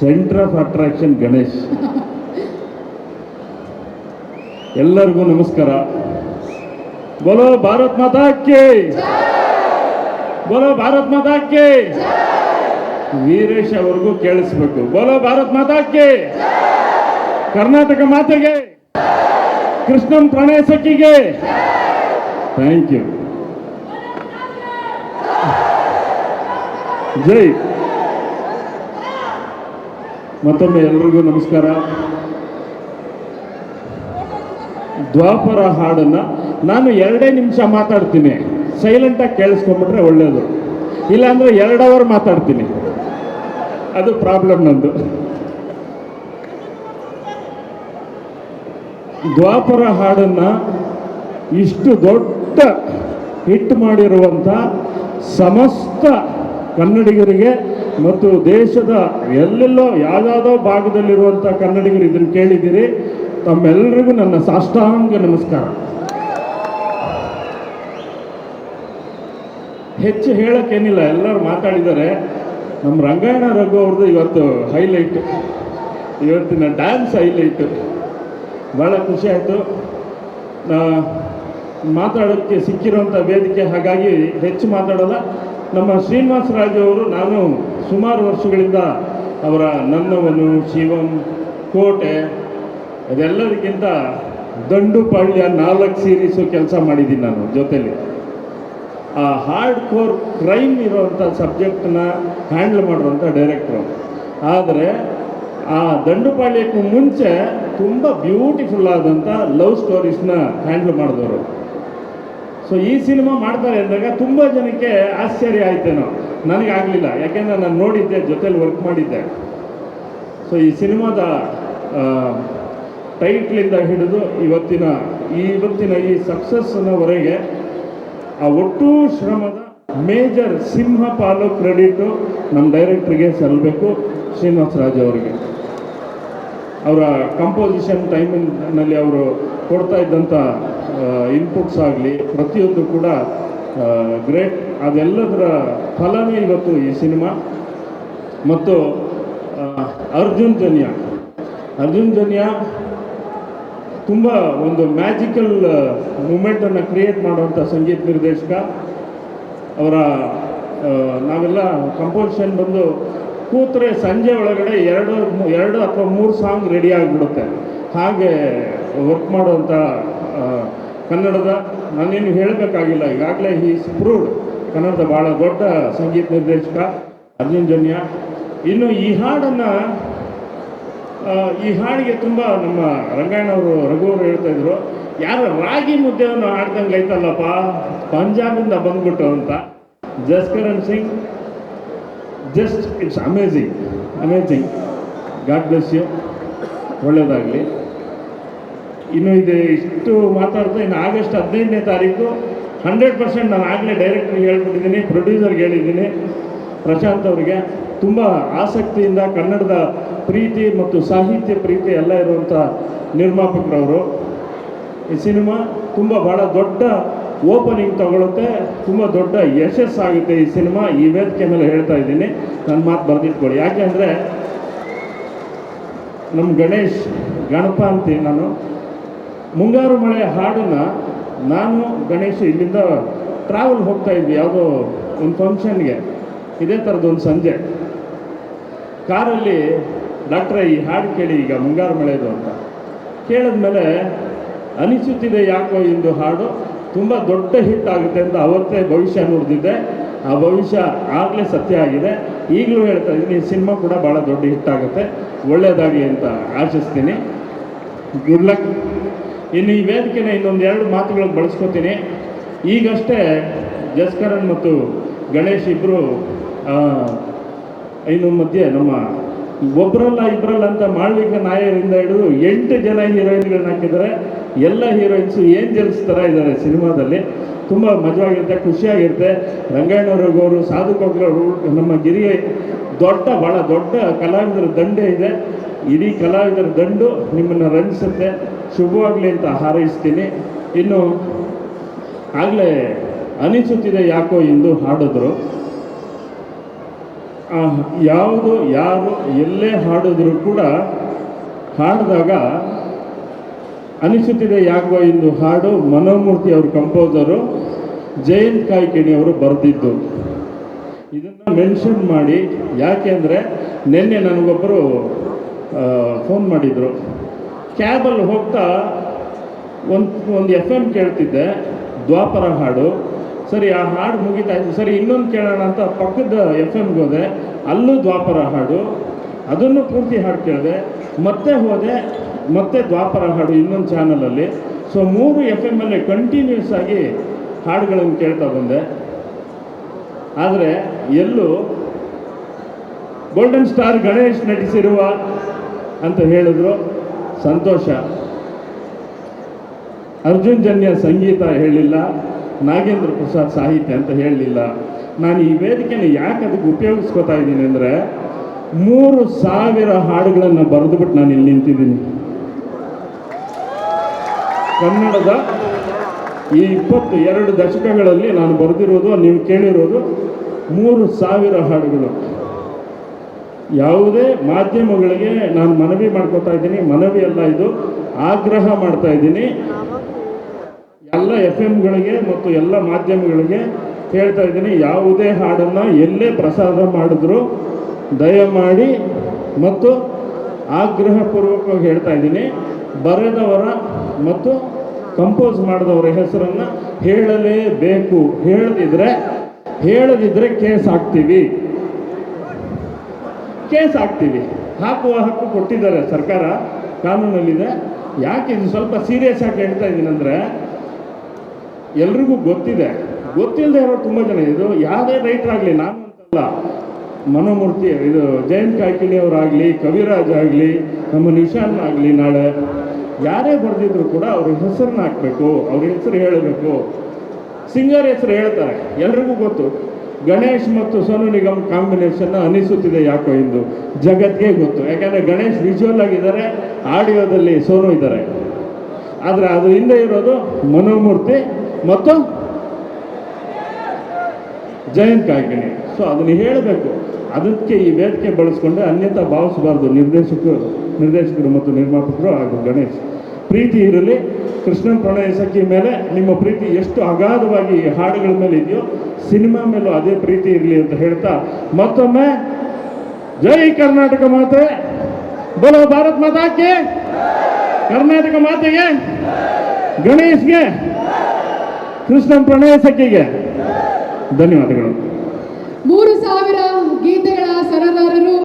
Centre of attraction Ganesh ಎಲ್ಲರಿಗೂ ನಮಸ್ಕಾರ. ಬೋಲೋ ಭಾರತ್ ಮಾತಾ ಬೋಲೋ ಭಾರತ್ ಮಾತಾ ವೀರೇಶ್ ಅವ್ರಿಗೂ ಕೇಳಿಸ್ಬೇಕು. ಬೋಲೋ ಭಾರತ್ ಮಾತಾ ಕಿ ಕರ್ನಾಟಕ ಮಾತೆಗೆ ಕೃಷ್ಣನ್ ಪ್ರಣಯ ಸಖಿಗೆ ಥ್ಯಾಂಕ್ ಯು. ಜೈ. ಮತ್ತೊಮ್ಮೆ ಎಲ್ರಿಗೂ ನಮಸ್ಕಾರ. ದ್ವಾಪರ ಹಾಡನ್ನ ನಾನು ಎರಡೇ ನಿಮಿಷ ಮಾತಾಡ್ತೀನಿ. ಸೈಲೆಂಟಾಗಿ ಕೇಳಿಸ್ಕೊಂಡ್ಬಿಟ್ರೆ ಒಳ್ಳೇದು. ಇಲ್ಲಾಂದರೆ ಎರಡು ಅವರ್ ಮಾತಾಡ್ತೀನಿ. ಅದು ಪ್ರಾಬ್ಲಮ್ ನಂದು. ದ್ವಾಪರ ಹಾಡನ್ನ ಇಷ್ಟು ದೊಡ್ಡ ಹಿಟ್ ಮಾಡಿರುವಂಥ ಸಮಸ್ತ ಕನ್ನಡಿಗರಿಗೆ ಮತ್ತು ದೇಶದ ಎಲ್ಲೆಲ್ಲೋ ಯಾವುದಾದೋ ಭಾಗದಲ್ಲಿರುವಂಥ ಕನ್ನಡಿಗರು ಇದನ್ನು ಕೇಳಿದ್ದೀರಿ. ತಮ್ಮೆಲ್ಲರಿಗೂ ನನ್ನ ಸಾಷ್ಟಾಂಗ ನಮಸ್ಕಾರ. ಹೆಚ್ಚು ಹೇಳೋಕ್ಕೇನಿಲ್ಲ, ಎಲ್ಲರೂ ಮಾತಾಡಿದ್ದಾರೆ. ನಮ್ಮ ರಂಗಾಯಣ ರಘು ಅವ್ರದ್ದು ಇವತ್ತು ಹೈಲೈಟ್ ಇವತ್ತಿನ ಡ್ಯಾನ್ಸ್ ಹೈಲೈಟು ಭಾಳ ಖುಷಿ ಆಯಿತು. ಮಾತಾಡೋಕ್ಕೆ ಸಿಕ್ಕಿರೋಂಥ ವೇದಿಕೆ, ಹಾಗಾಗಿ ಹೆಚ್ಚು ಮಾತಾಡೋಲ್ಲ. ನಮ್ಮ ಶ್ರೀನಿವಾಸ ರಾಜು ಅವರು, ನಾನು ಸುಮಾರು ವರ್ಷಗಳಿಂದ ಅವರ ನನ್ನವನು ಶಿವಂ ಕೋಟೆ. ಅದೆಲ್ಲದಕ್ಕಿಂತ ದಂಡುಪಾಳ್ಯ ನಾಲ್ಕು ಸೀರೀಸು ಕೆಲಸ ಮಾಡಿದ್ದೀನಿ ನಾನು ಜೊತೆಲಿ. ಆ ಹಾರ್ಡ್ ಕೋರ್ ಕ್ರೈಮ್ ಇರುವಂಥ ಸಬ್ಜೆಕ್ಟನ್ನ ಹ್ಯಾಂಡಲ್ ಮಾಡುವಂಥ ಡೈರೆಕ್ಟ್ರು ಆದರೆ ಆ ದಂಡುಪಾಳ್ಯಕ್ಕೂ ಮುಂಚೆ ತುಂಬ ಬ್ಯೂಟಿಫುಲ್ ಆದಂಥ ಲವ್ ಸ್ಟೋರೀಸ್ನ ಹ್ಯಾಂಡಲ್ ಮಾಡಿದವರು. ಸೊ ಈ ಸಿನಿಮಾ ಮಾಡ್ತಾರೆ ಅಂದಾಗ ತುಂಬ ಜನಕ್ಕೆ ಆಶ್ಚರ್ಯ ಆಯ್ತೇನೋ. ನನಗಾಗಲಿಲ್ಲ ಯಾಕೆಂದರೆ ನಾನು ನೋಡಿದ್ದೆ, ಜೊತೆಲಿ ವರ್ಕ್ ಮಾಡಿದ್ದೆ. ಸೊ ಈ ಸಿನಿಮಾದ ಟೈಟ್ಲಿಂದ ಹಿಡಿದು ಇವತ್ತಿನ ಇವತ್ತಿನ ಈ ಸಕ್ಸಸ್ನವರೆಗೆ ಆ ಒಟ್ಟು ಶ್ರಮದ ಮೇಜರ್ ಸಿಂಹ ಪಾಲು ಕ್ರೆಡಿಟು ನಮ್ಮ ಡೈರೆಕ್ಟ್ರಿಗೆ ಸಲ್ಲಬೇಕು ಶ್ರೀನಿವಾಸ ರಾಜ್ ಅವರಿಗೆ. ಅವರ ಕಂಪೋಸಿಷನ್ ಟೈಮಿನಲ್ಲಿ ಅವರು ಕೊಡ್ತಾ ಇದ್ದಂಥ ಇನ್ಪುಟ್ಸ್ ಆಗಲಿ, ಪ್ರತಿಯೊಂದು ಕೂಡ ಗ್ರೇಟ್ ಅದೆಲ್ಲದರ ಫಲನೇ ಇವತ್ತು ಈ ಸಿನಿಮಾ. ಮತ್ತು ಅರ್ಜುನ್ ಜನ್ಯ. ಅರ್ಜುನ್ ಜನ್ಯ ತುಂಬ ಒಂದು ಮ್ಯಾಜಿಕಲ್ ಮೂಮೆಂಟನ್ನು ಕ್ರಿಯೇಟ್ ಮಾಡುವಂಥ ಸಂಗೀತ ನಿರ್ದೇಶಕ. ಅವರ ನಾವೆಲ್ಲ ಕಂಪೋಸಿಷನ್ ಬಂದು ಕೂತ್ರೆ ಸಂಜೆ ಒಳಗಡೆ ಎರಡು ಎರಡು ಅಥವಾ ಮೂರು ಸಾಂಗ್ ರೆಡಿ ಆಗಿಬಿಡುತ್ತೆ. ಹಾಗೆ ವರ್ಕ್ ಮಾಡುವಂಥ ಕನ್ನಡದ ನಾನೇನು ಹೇಳಬೇಕಾಗಿಲ್ಲ. ಈಗಾಗಲೇ ಈ ಪ್ರೂವ್ಡ್ ಕನ್ನಡದ ಭಾಳ ದೊಡ್ಡ ಸಂಗೀತ ನಿರ್ದೇಶಕ ಅರ್ಜುನ್ ಜನ್ಯ. ಇನ್ನು ಈ ಹಾಡನ್ನು ಈ ಹಾಡಿಗೆ ತುಂಬ ನಮ್ಮ ರಂಗಾಯಣವರು ರಘು ಅವರು ಹೇಳ್ತಾ ಇದ್ರು, ಯಾರು ರಾಗಿ ಮುದ್ದೆಯನ್ನು ಹಾಡ್ದಂಗೆ ಐತಲ್ಲಪ್ಪ, ಪಂಜಾಬಿಂದ ಬಂದ್ಬಿಟ್ಟು ಅಂತ. Jaskaran Singh, just, it's amazing amazing God bless you. ಒಳ್ಳೆಯದಾಗಲಿ ಇನ್ನು ಇದು, ಇಷ್ಟು ಮಾತಾಡ್ತಾ ಇನ್ನು ಆಗಸ್ಟ್ ಹದಿನೈದನೇ ತಾರೀಕು ಹಂಡ್ರೆಡ್ ಪರ್ಸೆಂಟ್ ನಾನು ಆಗಲೇ ಡೈರೆಕ್ಟ್ರಿಗೆ ಹೇಳ್ಬಿಟ್ಟಿದ್ದೀನಿ ಪ್ರೊಡ್ಯೂಸರ್ಗೆ ಹೇಳಿದ್ದೀನಿ. ಪ್ರಶಾಂತ್ ಅವರಿಗೆ ತುಂಬ ಆಸಕ್ತಿಯಿಂದ ಕನ್ನಡದ ಪ್ರೀತಿ ಮತ್ತು ಸಾಹಿತ್ಯ ಪ್ರೀತಿ ಎಲ್ಲ ಇರುವಂಥ ನಿರ್ಮಾಪಕರವರು. ಈ ಸಿನಿಮಾ ತುಂಬ ಭಾಳ ದೊಡ್ಡ ಓಪನಿಂಗ್ ತಗೊಳುತ್ತೆ, ತುಂಬ ದೊಡ್ಡ ಯಶಸ್ಸಾಗುತ್ತೆ ಈ ಸಿನಿಮಾ, ಈ ವೇದಿಕೆ ಮೇಲೆ ಹೇಳ್ತಾ ಇದ್ದೀನಿ. ನನ್ನ ಮಾತು ಬರೆದಿಟ್ಕೊಳ್ಳಿ. ಯಾಕೆ ನಮ್ಮ ಗಣೇಶ್ ಗಣಪ ಅಂತೀನಿ ನಾನು. ಮುಂಗಾರು ಮಳೆ ಹಾಡನ್ನು ನಾನು, ಗಣೇಶ ಇಲ್ಲಿಂದ ಟ್ರಾವೆಲ್ ಹೋಗ್ತಾ ಇದ್ವಿ, ಯಾವುದೋ ಒಂದು ಫಂಕ್ಷನ್ಗೆ ಇದೇ ಥರದ್ದು ಒಂದು ಸಂಜೆ. ಕಾರಲ್ಲಿ ಡಾಕ್ಟ್ರೆ ಈ ಹಾಡು ಕೇಳಿ, ಈಗ ಮುಂಗಾರು ಮಳೆದು ಅಂತ. ಕೇಳಿದ್ಮೇಲೆ, ಅನಿಸುತ್ತಿದೆ ಯಾಕೋ ಇಂದು ಹಾಡು? ತುಂಬ ದೊಡ್ಡ ಹಿಟ್ ಆಗುತ್ತೆ ಅಂತ ಅವತ್ತೇ ಭವಿಷ್ಯ ನೋಡಿದಿದ್ದೆ ಆ ಭವಿಷ್ಯ ಆಗಲೇ ಸತ್ಯ ಆಗಿದೆ. ಈಗಲೂ ಹೇಳ್ತಾ ಇದ್ದೀನಿ ಸಿನಿಮಾ ಕೂಡ ಭಾಳ ದೊಡ್ಡ ಹಿಟ್ ಆಗುತ್ತೆ. ಒಳ್ಳೆಯದಾಗಲಿ ಅಂತ ಆಶಿಸ್ತೀನಿ. Good luck. ಇನ್ನು ಈ ವೇದಿಕೆನ ಇನ್ನೊಂದು ಎರಡು ಮಾತುಗಳಿಗೆ ಬಳಸ್ಕೊತೀನಿ. ಈಗಷ್ಟೇ ಜಸ್ಕರನ್ ಮತ್ತು ಗಣೇಶ್ ಇಬ್ಬರು ಇನ್ನು ಮಧ್ಯೆ ನಮ್ಮ ಒಬ್ಬರಲ್ಲ ಇಬ್ಬರಲ್ಲ ಅಂತ ಮಾಳ್ವಿಕ ನಾಯರಿಂದ ಹಿಡಿದು ಎಂಟು ಜನ ಹೀರೋಯಿನ್ಗಳನ್ನ ಹಾಕಿದ್ದಾರೆ. ಎಲ್ಲ ಹೀರೋಯಿನ್ಸು ಏಂಜಲ್ಸ್ ಥರ ಇದ್ದಾರೆ ಸಿನಿಮಾದಲ್ಲಿ. ತುಂಬ ಮಜವಾಗಿರುತ್ತೆ, ಖುಷಿಯಾಗಿರುತ್ತೆ. ರಂಗಾಯಣವ್ರಿಗೋರು ಸಾಧು ಕೊಗ್ರವರು ನಮ್ಮ ಗಿರಿಯ ದೊಡ್ಡ ಭಾಳ ದೊಡ್ಡ ಕಲಾವಿದರ ದಂಡೆ ಇದೆ. ಇಡೀ ಕಲಾವಿದರ ದಂಡು ನಿಮ್ಮನ್ನು ರಂಜಿಸುತ್ತೆ. ಶುಭವಾಗಲಿ ಅಂತ ಹಾರೈಸ್ತೀನಿ. ಇನ್ನು ಆಗಲೇ ಅನಿಸುತ್ತಿದೆ ಯಾಕೋ ಎಂದು ಹಾಡಿದ್ರು. ಯಾವುದು, ಯಾರು, ಎಲ್ಲೇ ಹಾಡಿದ್ರು ಕೂಡ ಹಾಡಿದಾಗ ಅನಿಸುತ್ತಿದೆ ಯಾಕೋ ಎಂದು ಹಾಡು ಮನೋಮೂರ್ತಿ ಅವರು ಕಂಪೋಸರು ಜಯಂತ್ ಕಾಯ್ಕಿಣಿ ಅವರು ಬರೆದಿದ್ದು. ಇದನ್ನು ಮೆನ್ಷನ್ ಮಾಡಿ ಯಾಕೆ ಅಂದರೆ ನಿನ್ನೆ ನನಗೊಬ್ಬರು ಫೋನ್ ಮಾಡಿದರು. ಕ್ಯಾಬಲ್ಲಿ ಹೋಗ್ತಾ ಒಂದು ಒಂದು ಎಫ್ ಎಂ ಕೇಳ್ತಿದ್ದೆ, ದ್ವಾಪರ ಹಾಡು. ಸರಿ, ಆ ಹಾಡು ಮುಗಿತಾ ಇತ್ತು. ಸರಿ, ಇನ್ನೊಂದು ಕೇಳೋಣ ಅಂತ ಪಕ್ಕದ ಎಫ್ ಎಮ್ಗೆ ಹೋದೆ. ಅಲ್ಲೂ ದ್ವಾಪರ ಹಾಡು. ಅದನ್ನು ಪೂರ್ತಿ ಹಾಡು ಕೇಳಿದೆ. ಮತ್ತೆ ಹೋದೆ, ಮತ್ತೆ ದ್ವಾಪರ ಹಾಡು ಇನ್ನೊಂದು ಚಾನಲಲ್ಲಿ ಸೊ ಮೂರು ಎಫ್ ಎಂ ಅಲ್ಲಿ ಕಂಟಿನ್ಯೂಸ್ ಆಗಿ ಹಾಡುಗಳನ್ನು ಕೇಳ್ತಾ ಬಂದೆ. ಆದರೆ ಎಲ್ಲೂ ಗೋಲ್ಡನ್ ಸ್ಟಾರ್ ಗಣೇಶ್ ನಟಿಸಿರುವ ಅಂತ ಹೇಳಿದ್ರು. ಸಂತೋಷ. ಅರ್ಜುನ್ ಜನ್ಯ ಸಂಗೀತ ಹೇಳಿಲ್ಲ. ನಾಗೇಂದ್ರ ಪ್ರಸಾದ್ ಸಾಹಿತ್ಯ ಅಂತ ಹೇಳಲಿಲ್ಲ ನಾನು ಈ ವೇದಿಕೆನ ಯಾಕೆ ಅದಕ್ಕೆ ಉಪಯೋಗಿಸ್ಕೋತಾ ಇದ್ದೀನಿ ಅಂದರೆ, ಮೂರು ಸಾವಿರ ಹಾಡುಗಳನ್ನು ಬರೆದುಬಿಟ್ಟು ನಾನು ಇಲ್ಲಿ ನಿಂತಿದ್ದೀನಿ. ಕನ್ನಡದ ಈ ಇಪ್ಪತ್ತು ಎರಡು ದಶಕಗಳಲ್ಲಿ ನಾನು ಬರೆದಿರೋದು, ನೀವು ಕೇಳಿರೋದು ಮೂರು ಸಾವಿರ ಹಾಡುಗಳು. ಯಾವುದೇ ಮಾಧ್ಯಮಗಳಿಗೆ ನಾನು ಮನವಿ ಮಾಡ್ಕೋತಾ ಇದ್ದೀನಿ, ಮನವಿ ಅಲ್ಲ ಇದು, ಆಗ್ರಹ ಮಾಡ್ತಾ ಇದ್ದೀನಿ. ಎಲ್ಲ ಎಫ್ ಎಮ್ಗಳಿಗೆ ಮತ್ತು ಎಲ್ಲ ಮಾಧ್ಯಮಗಳಿಗೆ ಹೇಳ್ತಾ ಇದ್ದೀನಿ, ಯಾವುದೇ ಹಾಡನ್ನು ಎಲ್ಲೇ ಪ್ರಸಾರ ಮಾಡಿದ್ರು ದಯಮಾಡಿ ಮತ್ತು ಆಗ್ರಹಪೂರ್ವಕವಾಗಿ ಹೇಳ್ತಾ ಇದ್ದೀನಿ, ಬರೆದವರ ಮತ್ತು ಕಂಪೋಸ್ ಮಾಡಿದವರ ಹೆಸರನ್ನು ಹೇಳಲೇಬೇಕು. ಹೇಳದಿದ್ರೆ ಹೇಳದಿದ್ರೆ ಕೇಸ್ ಹಾಕ್ತೀವಿ. ಕೇಸ್ ಹಾಕ್ತೀವಿ. ಹಾಕುವ ಹಕ್ಕು ಕೊಟ್ಟಿದ್ದಾರೆ ಸರ್ಕಾರ, ಕಾನೂನಲ್ಲಿದೆ. ಯಾಕೆ ಇದು ಸ್ವಲ್ಪ ಸೀರಿಯಸ್ ಆಗಿ ಹೇಳ್ತಾ ಇದ್ದೀನಿ ಅಂದರೆ, ಎಲ್ರಿಗೂ ಗೊತ್ತಿದೆ. ಗೊತ್ತಿಲ್ಲದೆ ಇರೋ ತುಂಬ ಜನ ಇದು, ಯಾವುದೇ ರೈತರಾಗಲಿ, ನಾನು ಅಂತಲ್ಲ, ಮನೋಮೂರ್ತಿ, ಇದು ಜಯಂತ್ ಕಾಯ್ಕಿಣಿ ಅವರಾಗಲಿ, ಕವಿರಾಜ್ ಆಗಲಿ, ನಮ್ಮ ನಿಶಾನ್ ಆಗಲಿ ನಾಳೆ, ಯಾರೇ ಬರೆದಿದ್ರು ಕೂಡ ಅವ್ರ ಹೆಸರನ್ನ ಹಾಕಬೇಕು, ಅವ್ರ ಹೆಸರು ಹೇಳಬೇಕು. ಸಿಂಗರ್ ಹೆಸರು ಹೇಳ್ತಾರೆ, ಎಲ್ರಿಗೂ ಗೊತ್ತು. ಗಣೇಶ್ ಮತ್ತು ಸೋನು ನಿಗಮ್ ಕಾಂಬಿನೇಷನ್ ಅನಿಸುತ್ತಿದೆ ಯಾಕೋ ಇಂದು? ಜಗತ್ತಿಗೆ ಗೊತ್ತು. ಯಾಕಂದರೆ ಗಣೇಶ್ ವಿಜುವಲ್ ಆಗಿದ್ದಾರೆ, ಆಡಿಯೋದಲ್ಲಿ ಸೋನು ಇದ್ದಾರೆ. ಆದರೆ ಅದ್ರ ಹಿಂದೆ ಇರೋದು ಮನೋಮೂರ್ತಿ ಮತ್ತು ಜಯಂತ್ ಕಾಯ್ಕಿಣಿ ಸೊ ಅದನ್ನು ಹೇಳಬೇಕು. ಅದಕ್ಕೆ ಈ ವೇದಿಕೆ ಬಳಸ್ಕೊಂಡೆ ಅನ್ಯತಾ ಭಾವಿಸಬಾರ್ದು. ನಿರ್ದೇಶಕರು ನಿರ್ದೇಶಕರು ಮತ್ತು ನಿರ್ಮಾಪಕರು ಹಾಗೂ ಗಣೇಶ್. ಪ್ರೀತಿ ಇರಲಿ. ಕೃಷ್ಣನ್ ಪ್ರಣಯ ಸಖಿ ಮೇಲೆ ನಿಮ್ಮ ಪ್ರೀತಿ ಎಷ್ಟು ಅಗಾಧವಾಗಿ ಹಾಡುಗಳ ಮೇಲೆ ಇದೆಯೋ ಸಿನಿಮಾ ಮೇಲೂ ಅದೇ ಪ್ರೀತಿ ಇರಲಿ ಅಂತ ಹೇಳ್ತಾ ಮತ್ತೊಮ್ಮೆ ಜೈ ಕರ್ನಾಟಕ ಮಾತೆ. ಬೋಲೋ ಭಾರತ್ ಮಾತಾಕ್ಕೆ. ಕರ್ನಾಟಕ ಮಾತೆಗೆ. ಗಣೇಶ್ಗೆ. ಕೃಷ್ಣನ್ ಪ್ರಣಯ ಸಖಿಗೆ ಧನ್ಯವಾದಗಳು. ಮೂರು ಸಾವಿರ ಗೀತೆಗಳ ಸರದಾರರು.